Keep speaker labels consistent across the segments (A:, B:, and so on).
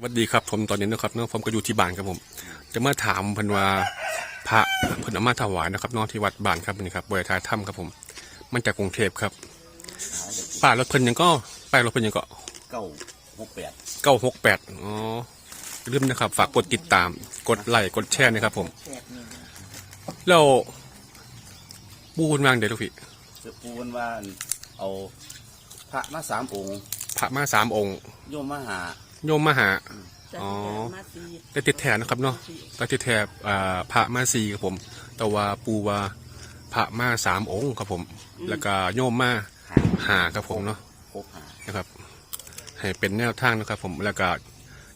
A: สวัสดีครับผมตอนนี้นะครับเนาะผมก็อยู่ที่บ้านครับผม จะมาถามเพิ่นว่าพระเพิ่นเอามาถวายนะครับเนอกที่วัดบ้านครับนี่ครับบริทายถ้ำครับผม มันจากกรุงเทพครับป้ายรถเพิ่นยังก็ป้ายรถเพิ่นยังก็
B: เก้าหกแปด
A: เก้าหกแปดอ๋ออย่าลืมนะครับ ฝากกดติดตาม กดไลค์กดแชร์นะครับผม แล้วปูคุณวางเดี๋ยวลูกพี่
B: จะปูนว่าเอาพระมาสามองค์
A: พระมาสามองค์
B: โยมมาหา
A: โยมมาหา
C: จาก
A: อ๋อ
C: ที่มาซี
A: ได้ติดแถนะครับเนาะได้ติดแถอ่าพระมาสีครับผม แต่ว่าปูว่าพระมาสามองค์ครับผม แล้วก็โยมมา
B: หา
A: หาครับผมเนาะ
B: หกหา
A: นะครับ ให้เป็นแนวทางนะครับผม แล้วก็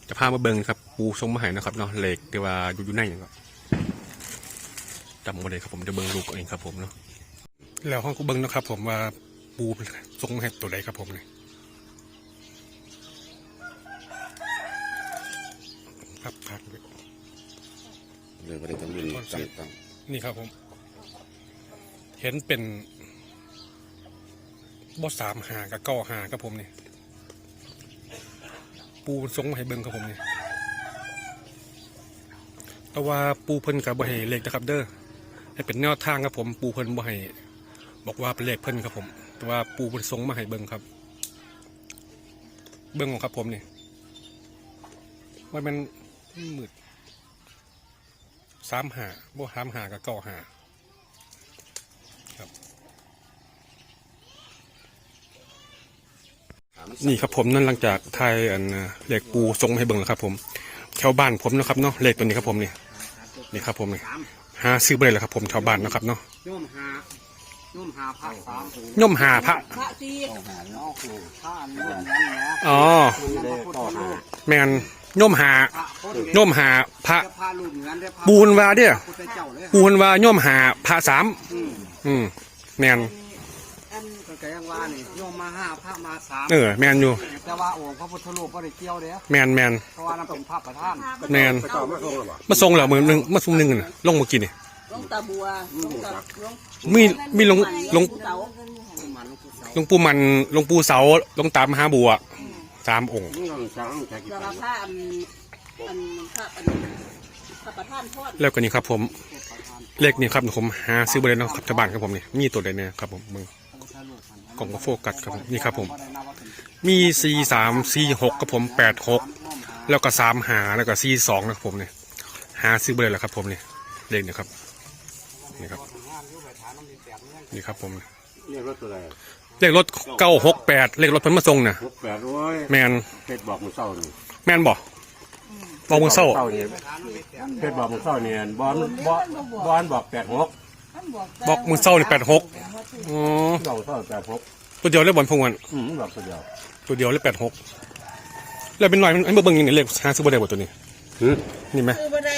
A: จะพามาเบิ่งครับ ปูทรงมาให้นะครับเนาะเหล็กที่ว่าอยู่อยู่ในอย่างก็จำมาเลยครับผมจะเบิ่งลูกเองครับผมเนาะ แล้วห้องกูเบิ่งนะครับ ผมว่าปูทรงมาให้ตัวใดครับผมเนี่ย ครับครับ
B: เลยประเด็นต้องยืนจังต้อง
A: นี่ครับผม เห็นเป็นบอสามหากับเก้าหาครับผมนี่ปูทรงมาให้เบิ้งครับผมนี่แต่ว่าปูเพิ่นกับบ่ให้เลขนะครับ เด้อให้เป็นแนวทางครับผม ปูเพิ่นบ่ให้บอกว่าเป็นเลขเพิ่นครับผม แต่ว่าปูเพิ่นทรงมาให้เบิ้งครับ เบิ้งของครับผมนี่ว่ามัน มืดสามหาบ่สามหากับเก้าหาครับ นี่ครับผมนั่นหลังจากไทยอันเหล็กปูทรงให้เบิ่งแล้วครับ ผมแถวบ้านผมนะครับเนาะเหล็กตัวนี้ครับผมนี่นี่ครับผมนี่หาซื้อไปเลยแล้วครับ ผมแถวบ้านนะครับเนาะ
D: โยมหาโยมหาพระสาม
A: ย่อมหาพระ
C: พระซี
B: เก้าหาเนาะครู
D: พระนี่นั่นนะ
A: อ๋อ
B: เลยเก้าหา
A: แมนย่อมหา
D: พระพุทธ
A: ย่อมหาพระ
D: พระรุ่นนั้นได้พระ
A: ปูนวาเด้อ
D: พุทธเจ้าเลย
A: ปูนวาย่อมหาพระสาม
D: อืม
A: อืมแมน
C: อัน
D: ก็แกยังว่านี่โยมมาห้าพระมาสาม
A: เออแมนอยู่
D: แต่ว่าองค์พระพุทธรูปก็ได้เกี่ยวเด้อ
A: แมนแมน
D: เพราะว่านั่นเป็นพระประธาน
A: แมนมาทรงเหรอมือหนึ่งมาทรงหนึ่งน่ะลงเมื่อกี้นี่
C: หลวงตาบัวหลวงตาหลวง
A: มีมีหลวงหลวง
C: เต๋า
D: มันหลวงปู่เสา
A: หลวงปู่มันหลวงปู่เสาหลวงตามหาบัวสามองค์
C: สารพระ อันอันพระอันพระประธานทอด
A: แล้วก็นี่ครับผมเลขนี่ครับผมหาซื้อบริเวณนะครับชาวบ้านครับผมนี่มีตัวใดเนี่ยครับผมมึง
D: พระพุทธรูปมัน
A: กล่องก็โฟกัสครับผมนี่ครับผม
D: ก็ได้นับว่าเป็น
A: มีสี่สามสี่หกครับผมแปดหก
D: โยมหา
A: แล้วก็สามหาแล้วก็สี่สองนะครับผมเนี่ยหาซื้อบริเวณแล้วครับผมนี่เลขนี่ครับนี่ครับ
D: งานอยู่ไปฐานน้ำดินแตกเมือง
A: นี่ครับผม
B: เรียกรถตัวอะไร
A: เลขรถเก้าหกแปดเลขรถเพิ่นมาส่งน่ะ
B: หกแปดร้อย
A: แมน
B: เพชรบอกมือเศร้านี่
A: แมนบอก บอกมึงเศร้า
B: เนี่ยเพชรบอกมือเศร้าเนี่ยบอลบอลบอลบอกแปดหก
A: บอกมึงเศร้านี่แปดหกอ๋อ
B: บอกเศร้าแปดหก
A: ตัวเดียวเลขบอลพงวัน
B: อืมบอกตัวเดียว
A: ตัวเดียวเลขแปดหกแล้วเป็นหน่อยมันมันเบิ่งยังไงเลขหาซื้อบริเวณตัวนี้
B: หืม
A: นี่ไหม
C: ซื้อบ่ได้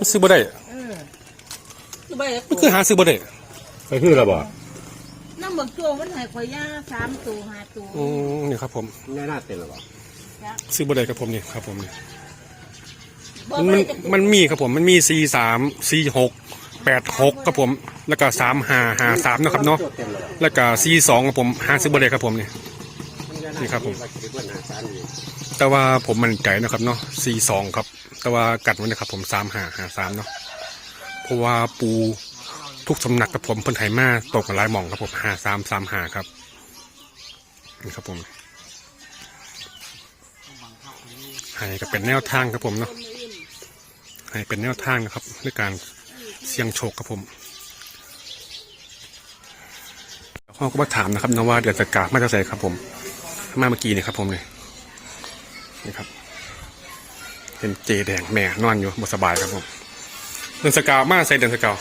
A: มันซื้อบ่ได้
C: ซื้อบ่ได้
A: มันคือหาซื้อบ่ได้
B: ไปคือระบอก
C: น้ำบักตัวมันให้ข่อยย่าสามตัวห้าตัว
A: อืมนี่ครับผม
B: แน่น่าเต็มระบอก
A: ซื้อบ่ได้ครับผมนี่ครับผมนี่
C: บ่
A: มันมัน
C: ได้จะ
A: มันมีครับผมมันมีสี่สามสี่หกแปดหกครับผม แล้วก็สามหาหาสามนะครับเนาะ
B: เต็มระบอก
A: แล้วก็สี่สองครับผมหาซื้อบ่ได้ครับผมนี่นี่ครับผม แต่ว่าผมมั่นใจนะครับเนาะสี่สองครับ แต่ว่ากัดไว้นะครับ ผมสามหาหาสามเนาะเพราะว่าปูทุกสำนักกับผมเพิ่นไถมาตกกับหลายหม่องครับผมหาสามสามหาครับนี่ครับผมให้ก็เป็นแนวทางครับผมเนาะ ให้เป็นแนวทางนะครับในการเสี่ยงโชคครับผมข้อก็มาถามนะครับนะว่าเดือนสกามาจะใส่ครับผม มาเมื่อกี้นี่ครับผมเลยนี่ครับ เป็นเจแดงแม่นอนอยู่บสบายครับผมเดือนสกาวมาใส่เดือนสกาว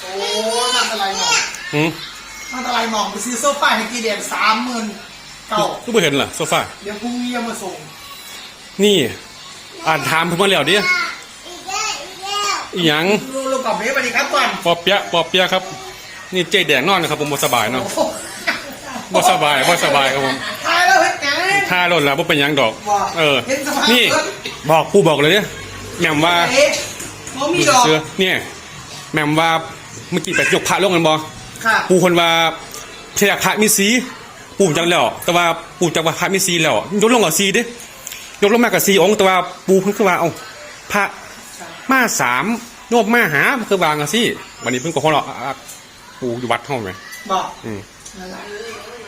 E: โอ้มันอะไรหมอง
A: อืม
E: มันอะไรหมองไปซื้อโซฟาให้กี่เดือนสามหมื่นเก่า
A: ก็ไม่เห็นเหรอโซฟา
E: เดี๋ยวพรุ่งนี้เอามาส่ง
A: นี่ อ่านถามเพิ่นมาแล้วดิ อีหยัง
E: ลูกกับเบสสวัสดีครับก่อน
A: ปอเปียะปอเปียะครับ นี่เจแดงนอนนะครับผมบสบายเนาะ
E: โอ้
A: บสบายบสบายครับผม
E: ตายแล้วเฮ้ยไง
A: ท่ารถแล้วบ่เป็นหยังดอก
E: ว่า
A: เออ
E: เห็นสภาพ
A: นี่
E: รถ
A: บอกผู้บอกเลยเนี่ยแหม่มว่า
E: เอ๊ะมมีดอก
A: เสือเนี่ยแหม่มว่าเมื่อกี้ไปยกพระลงกันบ่
E: ค่ะ
A: ปูคนว่าเทียพระมีสีปูจังแล้ว แต่ว่าปูจังว่าพระมีสีแล้วยกลงกับสีเด้ยกลงมากับสี่องค์แต่ว่าปูเพิ่นคือว่าเอาพระ มาสามโยมมาหาคือบางอะสิวันนี้เพิ่นก็ของเราอะปูอยู่วัดห้องไหม
E: บอก
A: อืม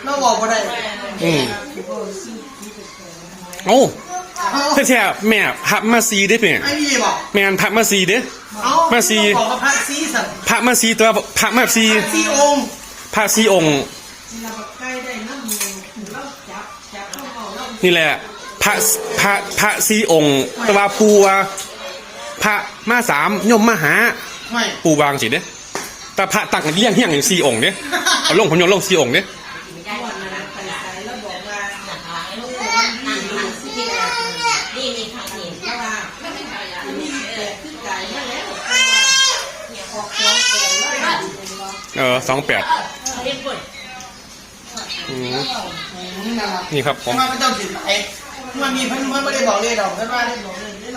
E: เราบอกบ่ได้
A: อืมโอ้แท้ๆแม่พระมาซีเด้อเพ่น
E: ไอ้นี่บอก
A: แม่นพระมาซีเด้อ
E: เอ้า
A: มาสิ
E: บอกกับพระซีสัน
A: พระมาซีตัวพระมาซี
E: ซีองค์
A: พระซีองค์นี่แหละพระพระพระซีองค์แต่ว่าปูว่า พระมาสามโยมมาหา
E: ไม่
A: ปูวางสิเด้แต่พระตักเลี้ยงเฮี้ยงอย่างสี่องค์เด้เอาลงผมโยนลงสี่องค์เด้
F: นี่มีคำนี้เพราะว่าไม่เป็นไรอะมีแต่ขึ้นใจมาแล้วเนี่ยออกร้องแกนแล้ว
A: เออสองแปด
F: เรียกคน
A: นี่ครับผม
E: ทำไมพระเจ้าถือไปมันมีเพิ่นเพิ่นไม่ได้บอกเลยดอกเพิ่นว่า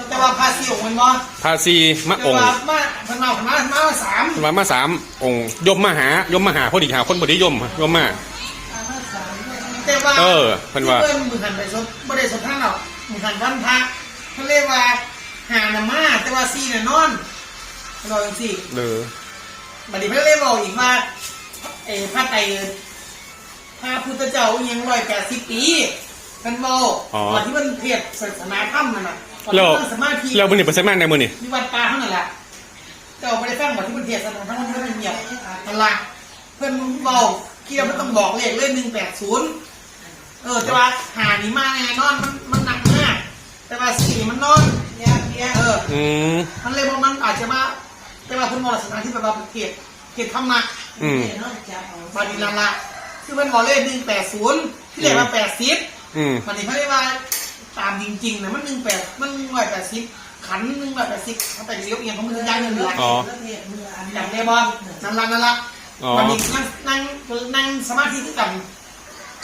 E: แต่ว่าพระซีองค์มันบ่
A: พระซีมะ
E: แต่
A: องค์
E: ว่ามาเพิ่นมาเพิ่นมามาสาม
A: มามาสามองค์ยมมาหายมมาหาพอดีหาคนบไดียมยมมา
E: แต่ว่า
A: เออเพิ่นว่า
E: เพิ่นมือหันไปสดบ่ได้สดทางหรอกมือหันวันพระเพิ่นเรียกว่าหาน่ะมาแต่ว่าซีน่ะนอนรอจังซี่
A: เออ
E: บัดนี้เพิ่นเลยบอกอีกว่าเออพระไตรพระพุทธเจ้ายังร้อยแปดสิบปีเพิ่นบอก
A: อ๋อ
E: ตอนที่มันเทศศาสนาธรรมนั่นน่ะตอน
A: เรา
E: ที่มันสมาธิ
A: เราเป็นเด็กเป็นไซมานในมือนี่
E: มีวัดป่าเท่านั้นแหละเจ้าไม่ได้ฟังบอกที่มันเทศน์ทั้งที่มันเงียบนั่นละเพื่อนบอกที่เราไม่ต้องบอกเลขเลขหนึ่งแปดศูนย์เออแต่ว่าหานี่มาแน่นอนมันมันหนักมากแต่ว่าสี่มันนอนเนี่ยเนี่ยเออ
A: อืม
E: มันเลยบอกมันอาจจะมาแต่ว่าคุณมอสนาที่แบบว่าเกตเกตธรรมะ
A: อืม
E: บาดีนันละคือมันบอกเลขหนึ่งแปดศูนย์ที่เรียกว่าแปดสิบ
A: อืม
E: มันนี่เขาเรียกว่า ตามจริงๆนะมันหนึ่งแปดมันหนึ่งร้อยแปดสิบขันหนึ่งร้อยแปดสิบเขาไปเลี้ยวเอียงเขามันจะย้ายเงินเหลือ
A: อ๋อ
E: อย่างเนี้ยบอลนั่นละนั่นละ
A: อ๋อ
E: วันนี้นั่งนั่งนั่งสมาธิที่กัน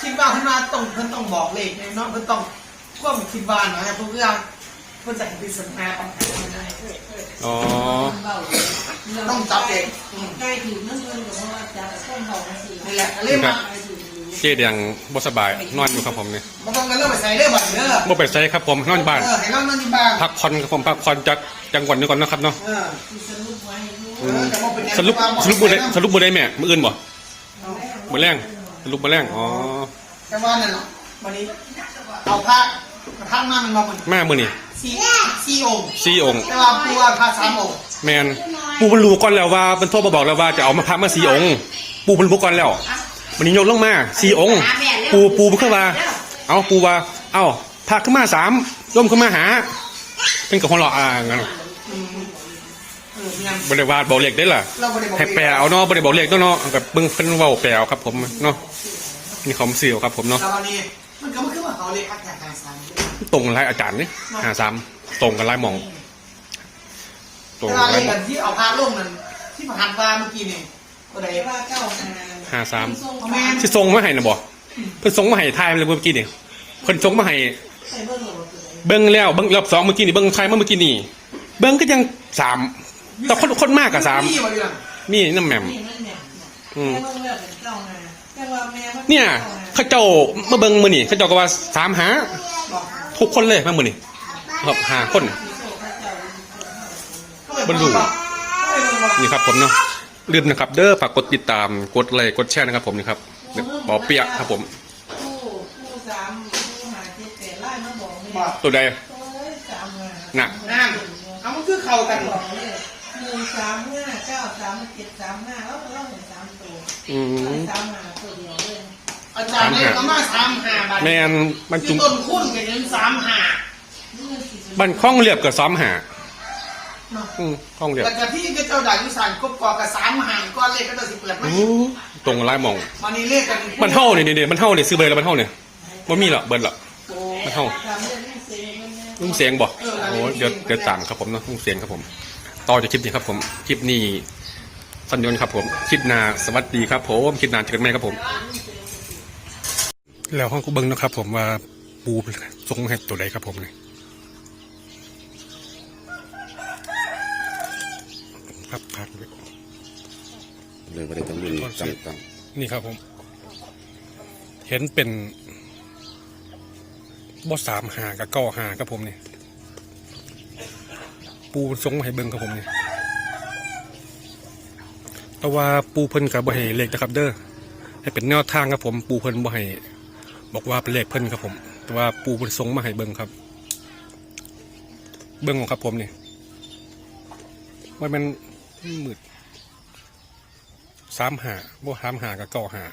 E: คิดว่าขึ้นมาต้องเพิ่นต้องบอกเลขเนี่ยเนาะเพิ่นต้องควบคิดว่าเนาะทุกเรื่องเพิ่นจะเห็นเป็นสัญญา
A: อ๋อ
E: ต้องจับเองอืม
F: ใกล้ถึงนั่นเลยเพราะว่าจะต้องบอกนะสิ
E: นี่แหละเล่มมา
A: เจ๊แดงบ่สบายนอนอยู่ครับผมเนี่ย
E: บ่ต้องกันเรื่องไปใส่เรื่องบัตรเด้อ
A: บ่ไปไซครับผมนอนบ้าน
E: เออให้เรานั่งที่บ้าน
A: พักผ่อนครับผมพักผ่อนจากจังหวัดนี้ก่อนนะครับเนาะ
E: เออเออแต่ว่าเป็นแนว
A: สรุป
E: ที่ว่า
A: สรุปบ่ได้สรุปบ่ได้แม่มื้ออื่นบ่มื้อแรงสรุปมื้อแรงอ๋อ
E: แต่ว่านั่นแหละวันนี้เอาพระกระทั่งมามันมาเหมือน
A: มามื้อนี้
E: สี่สี่องค์
A: สี่องค์
E: แต่ว่าปูว่าพระสามองค์
A: แมนปูมันรู้ก่อนแล้วว่าเป็นโทรมาบอกแล้วว่าจะเอามาพระมาสี่องค์ปูมันรู้ก่อนแล้ว มันนี้ยกลงมาสี่องค์ ปูปูขึ้นมาเอาปูว่าเอาพระขึ้นมาสามร่มขึ้นมาหา เป็นกับคนหล่ออ่างั้น
E: อืมเออเนี่ย
A: บริวารบอกเลขได้ล่ะ
E: เราไม่ได้บอก
A: ให้แปลเอาเนาะบริบอกเลขเนาะเนาะกับเบิ้งเพิ่นเว้าแปลเอาครับ ผมเนาะนี่เขาเสียวครับ ผมเนาะ
E: แต่วันนี้มันก็ไม่ขึ้นมาเขาเลยอักแขกทางสาม
A: ตรงกับลายอาจารย์นี่หาสามตรงกับลายหมองตรง
E: แต่
A: กั
E: ว่า
A: บ
E: เล
A: ลาย
E: ข
A: หมอ
E: กั
A: ง
E: นที่เอาพระลงนั่นที่ผ่านมาเมื่อกี้นี่ก็ได้
F: ว่าเก้า
A: หา สาม
E: แม่น
A: ที่ทรงมาให้นะบ่เพิ่นทรงมาให้ทายเลยเมื่อกี้นี่เพิ่นทรงมาให้
F: ใส่เบอร์หลวง
A: เบิ้งแล้วเบิ้งรอบสองเมื่อกี้นี่เบิ้งทายเมื่อกี้นี่เบิ้งก็ยังสามแต่คนคนมากกับสาม
E: ที่อยู่อยู่น่ะ
A: มีน้ำแหม่ม
F: นี่นั่นเนี่ย
A: อืม
F: แม่เบอร์เลือกเป็นเก้านาแต่ว่าแม่
A: เนี่ยเขาเจ้ามาเบิ้งมือนี่เขาเจ้าก็ว่าสามหา
E: บอก
A: ทุกคนเลยมามือนี่ครับหาคนบรรลุ
E: เออบอก
A: นี่ครับผมเนาะ ลืมนะครับ เด้อฝากกดติดตามกดไลค์กดแชร์นะครับผมนี่ครับปอเปียะครับผม
F: ผู้ผู้สามผู้หาเจ็ดแปดไล่มาบอกเลย
E: บอก
A: ตัวใด
F: โอ้ยสามมา
A: น่ะ
E: นั่นเอามันคือเข่ากัน
F: บอกเลยหนึ่งสามห้าเก้าสามเจ็ดสามห้าแล้วเราเห็นสามตัว
A: อืม
F: สามห้าตัวเดียวเลย
E: อาจารย์เนี่ยก็มาสามหาบาท
A: แมนบรร
E: คื
A: จุ
E: อต้นคุ้นกันยังสามหา
A: บันข้องเรียบกับซ้อมหา อืมข้องเรียบ
E: แต่ที่เจ้าด่ายุสานกบกอกับสามหาก้อนเลขก็จะสิเปิดไหม
A: อู้ตรงกับลายหมอง
E: วันนี้เลขกัน
A: มันเท่าเนี่ยเนี่ยมันเท่าเนี่ยซื้อเบอร์แล้วมันเท่าเนี่ยมันมีเหรอเบิร์ดเหรอมันเท่า
F: สามเดือนไม่เซ็งมันเนี่ย
A: ลุงเสียงบอกโอ้เดี๋ยวเดี๋ยวตามครับผมเนาะลุงเสียงครับผม ต่อจากคลิปนี้ครับผมคลิปนี้สัญญนครับผมคลิปหนาสวัสดีครับผมคลิปหนาเจอกันไหมครับผม แล้วห้องกูเบิ้งนะครับ ผมว่าปูทรงให้ตัวใดครับผมเนี่ย ครับครับ
B: เลยบ่ได้ต้องรุ่นจังต้อง
A: นี่ครับผม เห็นเป็นบ่สามหากับเก้าหาครับผมนี่ปูทรงมาให้เบิ่งครับผมนี่แต่ว่าปูเพิ่นกับบ่ให้เลขนะครับ เด้อให้เป็นแนวทางครับผม ปูเพิ่นบ่ให้บอกว่าเป็นเลขเพิ่นครับผม แต่ว่าปูเพิ่นทรงมาให้เบิ่งครับ เบิ่งของครับผมนี่ว่ามัน มืดสามหาบ่สามหากับเก้าหา